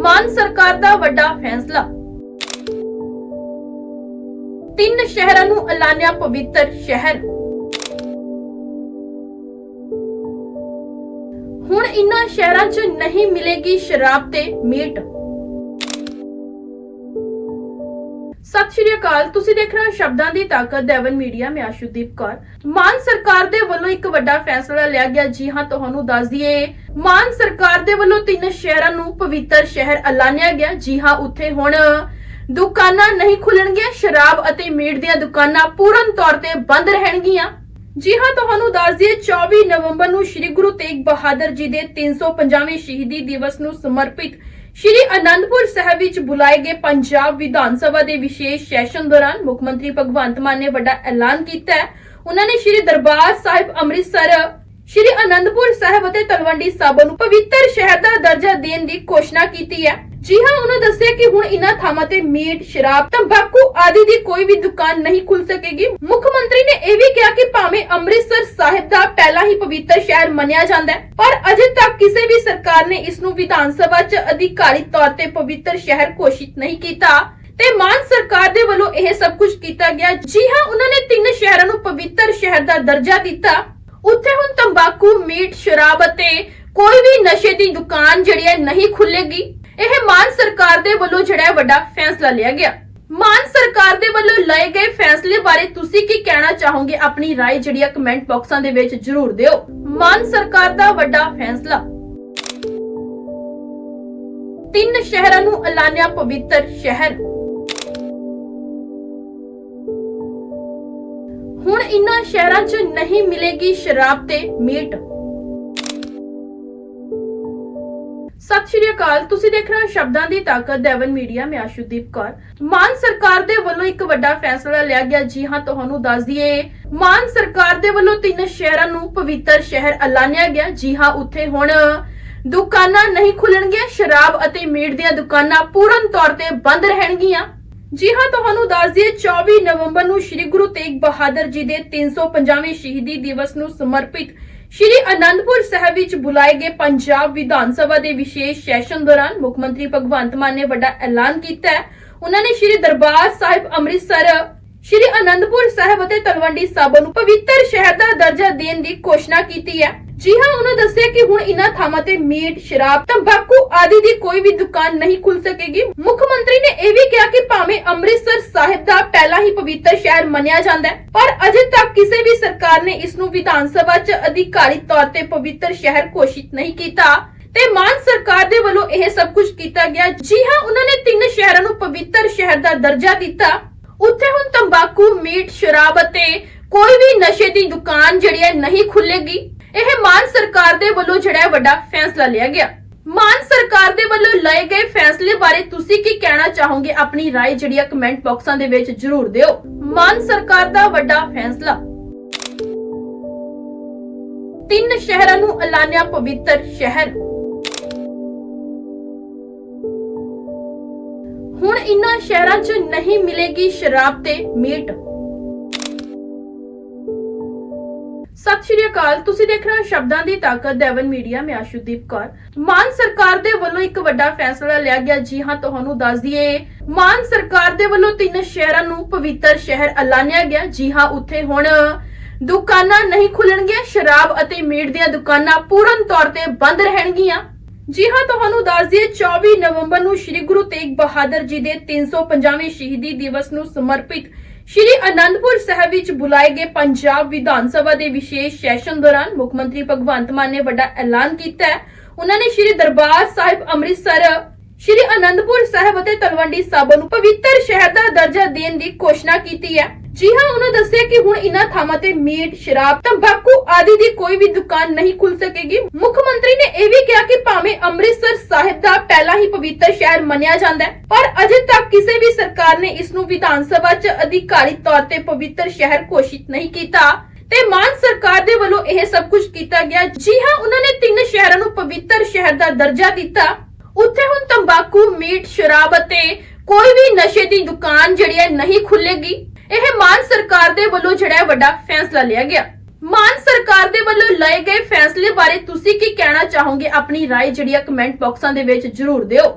ਮਾਨ ਸਰਕਾਰ ਦਾ ਵੱਡਾ ਫੈਸਲਾ। ਤਿੰਨ ਸ਼ਹਿਰਾਂ ਨੂੰ ਐਲਾਨਿਆ ਪਵਿੱਤਰ ਸ਼ਹਿਰ। ਹੁਣ ਇਨ੍ਹਾਂ ਸ਼ਹਿਰਾਂ 'ਚ ਨਹੀਂ ਮਿਲੇਗੀ ਸ਼ਰਾਬ ਤੇ ਮੀਟ। ਸਤਿ ਸ਼੍ਰੀ ਅਕਾਲ। ਤੁਸੀਂ ਦੇਖ ਰਹੇ ਹੋ ਸ਼ਬਦਾਂ ਦੀ ਤਾਕਤ, ਦੇਵਨ ਮੀਡੀਆ, ਮੈਂ ਆਸ਼ੂਦੀਪ ਕੌਰ। ਮਾਨ ਸਰਕਾਰ ਦੇ ਵੱਲੋਂ ਇੱਕ ਵੱਡਾ ਫੈਸਲਾ ਲਿਆ ਗਿਆ। ਜੀ ਹਾਂ, ਤੁਹਾਨੂੰ ਦੱਸ ਦਈਏ, ਮਾਨ ਸਰਕਾਰ ਦੇ ਵੱਲੋਂ ਤਿੰਨ ਸ਼ਹਿਰਾਂ ਨੂੰ ਪਵਿੱਤਰ ਸ਼ਹਿਰ ਐਲਾਨਿਆ ਗਿਆ। ਜੀ ਹਾਂ, ਉੱਥੇ ਹੁਣ ਦੁਕਾਨਾਂ ਨਹੀਂ ਖੁੱਲਣਗੀਆਂ। ਸ਼ਰਾਬ ਅਤੇ ਮੀਟ ਦੀਆਂ ਦੁਕਾਨਾਂ ਪੂਰਨ ਤੌਰ ਤੇ ਬੰਦ ਰਹਿਣਗੀਆਂ। ਜੀ ਹਾਂ, ਤੁਹਾਨੂੰ ਦੱਸ ਦਈਏ 24 ਨਵੰਬਰ ਨੂੰ ਸ੍ਰੀ ਗੁਰੂ ਤੇਗ ਬਹਾਦਰ ਜੀ ਦੇ 350ਵੇਂ ਸ਼ਹੀਦੀ ਦਿਵਸ ਨੂੰ ਸਮਰਪਿਤ ਸ਼੍ਰੀ ਅਨੰਦਪੁਰ ਸਾਹਿਬ ਵਿੱਚ ਬੁਲਾਏ ਗਏ ਪੰਜਾਬ ਵਿਧਾਨ ਸਭਾ ਦੇ ਵਿਸ਼ੇਸ਼ ਸੈਸ਼ਨ ਦੌਰਾਨ ਮੁੱਖ ਮੰਤਰੀ ਭਗਵੰਤ ਮਾਨ ਨੇ ਵੱਡਾ ਐਲਾਨ ਕੀਤਾ ਹੈ। ਉਹਨਾਂ ਨੇ ਸ਼੍ਰੀ ਦਰਬਾਰ ਸਾਹਿਬ, ਅੰਮ੍ਰਿਤਸਰ, ਸ਼੍ਰੀ ਅਨੰਦਪੁਰ ਸਾਹਿਬ ਅਤੇ ਤਲਵੰਡੀ ਸਾਬੋ ਨੂੰ ਪਵਿੱਤਰ ਸ਼ਹਿਰ ਦਾ ਦਰਜਾ ਦੇਣ ਦੀ ਘੋਸ਼ਣਾ ਕੀਤੀ ਹੈ। ਜੀ ਹਾਂ ਉਹਨਾਂ ਦੱਸਿਆ ਕਿ ਹੁਣ ਇਨ੍ਹਾਂ ਥਾਵਾਂ ਤੇ ਮੀਟ, ਸ਼ਰਾਬ, ਤੰਬਾਕੂ ਆਦਿ ਦੀ ਕੋਈ ਵੀ ਦੁਕਾਨ ਨਹੀਂ ਖੁੱਲ ਸਕੇਗੀ। ਮੁੱਖ ਮੰਤਰੀ ਨੇ ਇਹ ਵੀ ਕਿਹਾ ਕਿ ਭਾਵੇਂ ਅੰਮ੍ਰਿਤਸਰ ਸਾਹਿਬ ਦਾ ਪਹਿਲਾ ਹੀ ਪਵਿੱਤਰ ਸ਼ਹਿਰ ਮੰਨਿਆ ਜਾਂਦਾ ਹੈ ਪਰ ਅਜੇ ਤੱਕ ਕਿਸੇ ਵੀ ਸਰਕਾਰ ਨੇ ਇਸ ਨੂੰ ਵਿਧਾਨ ਸਭਾ 'ਚ ਅਧਿਕਾਰਿਤ ਤੌਰ ਤੇ ਪਵਿੱਤਰ ਸ਼ਹਿਰ ਘੋਸ਼ਿਤ ਨਹੀਂ ਕੀਤਾ ਤੇ ਮਾਨ ਸਰਕਾਰ ਦੇ ਵੱਲੋਂ ਇਹ ਸਭ ਕੁਝ ਕੀਤਾ ਗਿਆ। ਜੀ ਹਾਂ ਉਹਨਾਂ ਨੇ ਤਿੰਨ ਸ਼ਹਿਰਾਂ ਨੂੰ ਪਵਿੱਤਰ ਸ਼ਹਿਰ ਦਾ ਦਰਜਾ ਦਿੱਤਾ। ਉੱਥੇ ਹੁਣ ਤੰਬਾਕੂ ਮੀਟ ਸ਼ਰਾਬ ਅਤੇ ਕੋਈ ਵੀ ਨਸ਼ੇ ਦੀ ਦੁਕਾਨ ਜਿਹੜੀ ਹੈ ਨਹੀਂ ਖੁੱਲੇਗੀ ਇਹ ਮਾਨ ਸਰਕਾਰ ਦੇ ਵੱਲੋਂ ਜਿਹੜਾ ਹੈ ਵੱਡਾ ਫੈਸਲਾ ਲਿਆ ਗਿਆ ਮਾਨ ਸਰਕਾਰ ਦੇ ਵੱਲੋਂ ਲਏ ਗਏ ਫੈਸਲੇ ਬਾਰੇ ਤੁਸੀਂ ਕੀ ਕਹਿਣਾ ਚਾਹੋਗੇ ਆਪਣੀ رائے ਜਿਹੜੀ ਹੈ ਕਮੈਂਟ ਬਾਕਸਾਂ ਦੇ ਵਿੱਚ ਜਰੂਰ ਦਿਓ ਮਾਨ ਸਰਕਾਰ ਦਾ ਵੱਡਾ ਫੈਸਲਾ ਤਿੰਨ ਸ਼ਹਿਰਾਂ ਨੂੰ ਐਲਾਨਿਆ ਪਵਿੱਤਰ ਸ਼ਹਿਰ ਹੁਣ ਇਨ੍ਹਾਂ ਸ਼ਹਿਰਾਂ 'ਚ ਨਹੀਂ ਮਿਲੇਗੀ ਸ਼ਰਾਬ ਤੇ ਮੀਟ ਸਤਿ ਸ਼੍ਰੀ ਅਕਾਲ। ਤੁਸੀਂ ਦੇਖ ਰਹੇ ਹੋ ਸ਼ਬਦਾਂ ਦੀ ਤਾਕਤ, ਦੇਵਨ ਮੀਡੀਆ। ਮੈਂ ਆਸ਼ੂਦੀਪ ਕੌਰ। ਮਾਨ ਸਰਕਾਰ ਦੇ ਵੱਲੋਂ ਇੱਕ ਵੱਡਾ ਫੈਸਲਾ ਲਿਆ ਗਿਆ। ਜੀ ਹਾਂ, ਤੁਹਾਨੂੰ ਦੱਸ ਦਈਏ। ਮਾਨ ਸਰਕਾਰ ਦੇ ਵੱਲੋਂ ਤਿੰਨ ਸ਼ਹਿਰਾਂ ਨੂੰ ਪਵਿੱਤਰ ਸ਼ਹਿਰ ਐਲਾਨਿਆ ਗਿਆ। ਜੀ ਹਾਂ, ਉੱਥੇ ਹੁਣ ਦੁਕਾਨਾਂ ਨਹੀਂ ਖੁੱਲਣਗੀਆਂ। ਸ਼ਰਾਬ ਅਤੇ ਮੀਟ ਦੀਆਂ ਦੁਕਾਨਾਂ ਪੂਰਨ ਤੌਰ ਤੇ ਬੰਦ ਰਹਿਣਗੀਆਂ। ਜੀ ਹਾਂ, ਤੁਹਾਨੂੰ ਦੱਸ ਦਈਏ 24 ਨਵੰਬਰ ਨੂੰ ਸ੍ਰੀ ਗੁਰੂ ਤੇਗ ਬਹਾਦਰ ਜੀ ਦੇ 350ਵੇਂ ਸ਼ਹੀਦੀ ਦਿਵਸ ਨੂੰ ਸਮਰਪਿਤ ਸ਼੍ਰੀ ਅਨੰਦਪੁਰ ਸਾਹਿਬ ਵਿੱਚ ਬੁਲਾਏ ਗਏ ਪੰਜਾਬ ਵਿਧਾਨ ਸਭਾ ਦੇ ਵਿਸ਼ੇਸ਼ ਸੈਸ਼ਨ ਦੌਰਾਨ ਮੁੱਖ ਮੰਤਰੀ ਭਗਵੰਤ ਮਾਨ ਨੇ ਵੱਡਾ ਐਲਾਨ ਕੀਤਾ ਹੈ। ਉਹਨਾਂ ਨੇ ਸ਼੍ਰੀ ਦਰਬਾਰ ਸਾਹਿਬ ਅੰਮ੍ਰਿਤਸਰ, ਸ਼੍ਰੀ ਅਨੰਦਪੁਰ ਸਾਹਿਬ ਅਤੇ ਤਲਵੰਡੀ ਸਾਬੋ ਨੂੰ ਪਵਿੱਤਰ ਸ਼ਹਿਰ ਦਾ ਦਰਜਾ ਦੇਣ ਦੀ ਘੋਸ਼ਣਾ ਕੀਤੀ ਹੈ। ਜੀ ਹਾਂ ਉਹਨਾਂ ਦੱਸਿਆ ਕਿ ਹੁਣ ਇਨ੍ਹਾਂ ਥਾਵਾਂ ਤੇ ਮੀਟ, ਸ਼ਰਾਬ, ਤੰਬਾਕੂ ਆਦਿ ਦੀ ਕੋਈ ਵੀ ਦੁਕਾਨ ਨਹੀਂ ਖੁੱਲ ਸਕੇਗੀ। ਮੁੱਖ ਮੰਤਰੀ ਨੇ ਇਹ ਵੀ ਕਿਹਾ ਕਿ ਭਾਵੇਂ ਅੰਮ੍ਰਿਤਸਰ ਸਾਹਿਬ ਦਾ ਪਹਿਲਾ ਹੀ ਪਵਿੱਤਰ ਸ਼ਹਿਰ ਮੰਨਿਆ ਜਾਂਦਾ ਹੈ ਪਰ ਅਜੇ ਤੱਕ ਕਿਸੇ ਵੀ ਸਰਕਾਰ ਨੇ ਇਸ ਨੂੰ ਵਿਧਾਨ ਸਭਾ 'ਚ ਅਧਿਕਾਰਿਤ ਤੌਰ ਤੇ ਪਵਿੱਤਰ ਸ਼ਹਿਰ ਘੋਸ਼ਿਤ ਨਹੀਂ ਕੀਤਾ ਤੇ ਮਾਨ ਸਰਕਾਰ ਦੇ ਵੱਲੋਂ ਇਹ ਸਭ ਕੁਝ ਕੀਤਾ ਗਿਆ। ਜੀ ਹਾਂ ਉਹਨਾਂ ਨੇ ਤਿੰਨ ਸ਼ਹਿਰਾਂ ਨੂੰ ਪਵਿੱਤਰ ਸ਼ਹਿਰ ਦਾ ਦਰਜਾ ਦਿੱਤਾ। ਉੱਥੇ ਹੁਣ ਤੰਬਾਕੂ ਮੀਟ ਸ਼ਰਾਬ ਅਤੇ ਕੋਈ ਵੀ ਨਸ਼ੇ ਦੀ ਦੁਕਾਨ ਜਿਹੜੀ ਹੈ ਨਹੀਂ ਖੁੱਲੇਗੀ ਇਹ ਮਾਨ ਸਰਕਾਰ ਦੇ ਵੱਲੋਂ ਜਿਹੜਾ ਹੈ ਵੱਡਾ ਫੈਸਲਾ ਲਿਆ ਗਿਆ ਮਾਨ ਸਰਕਾਰ ਦੇ ਵੱਲੋਂ ਲਏ ਗਏ ਫੈਸਲੇ ਬਾਰੇ ਤੁਸੀਂ ਕੀ ਕਹਿਣਾ ਚਾਹੋਗੇ ਆਪਣੀ رائے ਜਿਹੜੀ ਹੈ ਕਮੈਂਟ ਬਾਕਸਾਂ ਦੇ ਵਿੱਚ ਜਰੂਰ ਦਿਓ ਮਾਨ ਸਰਕਾਰ ਦਾ ਵੱਡਾ ਫੈਸਲਾ ਤਿੰਨ ਸ਼ਹਿਰਾਂ ਨੂੰ ਐਲਾਨਿਆ ਪਵਿੱਤਰ ਸ਼ਹਿਰ ਹੁਣ ਇਨ੍ਹਾਂ ਸ਼ਹਿਰਾਂ 'ਚ ਨਹੀਂ ਮਿਲੇਗੀ ਸ਼ਰਾਬ ਤੇ ਮੀਟ ਸਤਿ ਸ਼੍ਰੀ ਅਕਾਲ। ਤੁਸੀਂ ਦੇਖ ਰਹੇ ਹੋ ਸ਼ਬਦਾਂ ਦੀ ਤਾਕਤ, ਦੇਵਨ ਮੀਡੀਆ। ਮੈਂ ਆਸ਼ੂਦੀਪ ਕੌਰ। ਮਾਨ ਸਰਕਾਰ ਦੇ ਵੱਲੋਂ ਇੱਕ ਵੱਡਾ ਫੈਸਲਾ ਲਿਆ ਗਿਆ। ਜੀ ਹਾਂ, ਤੁਹਾਨੂੰ ਦੱਸ ਦਈਏ, ਮਾਨ ਸਰਕਾਰ ਦੇ ਵੱਲੋਂ ਤਿੰਨ ਸ਼ਹਿਰਾਂ ਨੂੰ ਪਵਿੱਤਰ ਸ਼ਹਿਰ ਐਲਾਨਿਆ ਗਿਆ। ਜੀ ਹਾਂ, ਉੱਥੇ ਹੁਣ ਦੁਕਾਨਾਂ ਨਹੀਂ ਖੁੱਲਣਗੀਆਂ। ਸ਼ਰਾਬ ਅਤੇ ਮੀਟ ਦੀਆਂ ਦੁਕਾਨਾਂ ਪੂਰਨ ਤੌਰ ਤੇ ਬੰਦ ਰਹਿਣਗੀਆਂ। ਜੀ ਹਾਂ, ਤੁਹਾਨੂੰ ਦੱਸ ਦਈਏ 24 ਨਵੰਬਰ ਨੂੰ ਸ੍ਰੀ ਗੁਰੂ ਤੇਗ ਬਹਾਦਰ ਜੀ ਦੇ 350ਵੇਂ ਸ਼ਹੀਦੀ ਦਿਵਸ ਨੂੰ ਸਮਰਪਿਤ ਸ਼੍ਰੀ ਅਨੰਦਪੁਰ ਸਾਹਿਬ ਵਿੱਚ ਬੁਲਾਏ ਗਏ ਪੰਜਾਬ ਵਿਧਾਨ ਸਭਾ ਦੇ ਵਿਸ਼ੇਸ਼ ਸੈਸ਼ਨ ਦੌਰਾਨ ਮੁੱਖ ਮੰਤਰੀ ਭਗਵੰਤ ਮਾਨ ਨੇ ਵੱਡਾ ਐਲਾਨ ਕੀਤਾ ਹੈ। ਉਹਨਾਂ ਨੇ ਸ਼੍ਰੀ ਦਰਬਾਰ ਸਾਹਿਬ ਅੰਮ੍ਰਿਤਸਰ ਸ਼੍ਰੀ ਅਨੰਦਪੁਰ ਸਾਹਿਬ ਅਤੇ ਤਲਵੰਡੀ ਸਾਬੋ ਨੂੰ ਪਵਿੱਤਰ ਸ਼ਹਿਰ ਦਾ ਦਰਜਾ ਦੇਣ ਦੀ ਘੋਸ਼ਣਾ ਕੀਤੀ ਹੈ। ਜੀ ਹਾਂ ਉਹਨਾਂ ਦੱਸਿਆ ਕਿ ਹੁਣ ਇਨ੍ਹਾਂ ਥਾਵਾਂ ਤੇ ਮੀਟ, ਸ਼ਰਾਬ, ਤੰਬਾਕੂ ਆਦਿ ਦੀ ਕੋਈ ਵੀ ਦੁਕਾਨ ਨਹੀਂ ਖੁੱਲ ਸਕੇਗੀ। ਮੁੱਖ ਮੰਤਰੀ ਨੇ ਇਹ ਵੀ ਕਿਹਾ ਕਿ ਭਾਵੇਂ ਅੰਮ੍ਰਿਤਸਰ ਸਾਹਿਬ ਦਾ ਪਹਿਲਾ ਹੀ ਪਵਿੱਤਰ ਸ਼ਹਿਰ ਮੰਨਿਆ ਜਾਂਦਾ ਹੈ ਪਰ ਅਜੇ ਕਿਸੇ ਵੀ ਸਰਕਾਰ ਨੇ ਇਸ ਨੂੰ ਵਿਧਾਨ ਸਭਾ 'ਚ ਅਧਿਕਾਰਿਤ ਤੌਰ ਤੇ ਪਵਿੱਤਰ ਸ਼ਹਿਰ ਘੋਸ਼ਿਤ ਨਹੀਂ ਕੀਤਾ ਤੇ ਮਾਨ ਸਰਕਾਰ ਦੇ ਵੱਲੋਂ ਇਹ ਸਭ ਕੁਝ ਕੀਤਾ ਗਿਆ ਜੀ ਹਾਂ ਉਹਨਾਂ ਨੇ ਤਿੰਨ ਸ਼ਹਿਰਾਂ ਨੂੰ ਪਵਿੱਤਰ ਸ਼ਹਿਰ ਦਾ ਦਰਜਾ ਦਿੱਤਾ ਉੱਥੇ ਹੁਣ ਤੰਬਾਕੂ ਮੀਟ ਸ਼ਰਾਬ ਅਤੇ ਕੋਈ ਵੀ ਨਸ਼ੇ ਦੀ ਦੁਕਾਨ ਜਿਹੜੀ ਹੈ ਨਹੀਂ ਖੁੱਲੇਗੀ ਇਹ ਮਾਨ ਸਰਕਾਰ ਦੇ ਵੱਲੋਂ ਜਿਹੜਾ ਹੈ ਵੱਡਾ ਫੈਸਲਾ ਲਿਆ ਗਿਆ ਮਾਨ ਸਰਕਾਰ ਦੇ ਵੱਲੋਂ ਲਏ ਗਏ ਫੈਸਲੇ ਬਾਰੇ ਤੁਸੀਂ ਕੀ ਕਹਿਣਾ ਚਾਹੋਗੇ ਆਪਣੀ رائے ਜਿਹੜੀ ਹੈ ਕਮੈਂਟ ਬਾਕਸਾਂ ਦੇ ਵਿੱਚ ਜਰੂਰ ਦਿਓ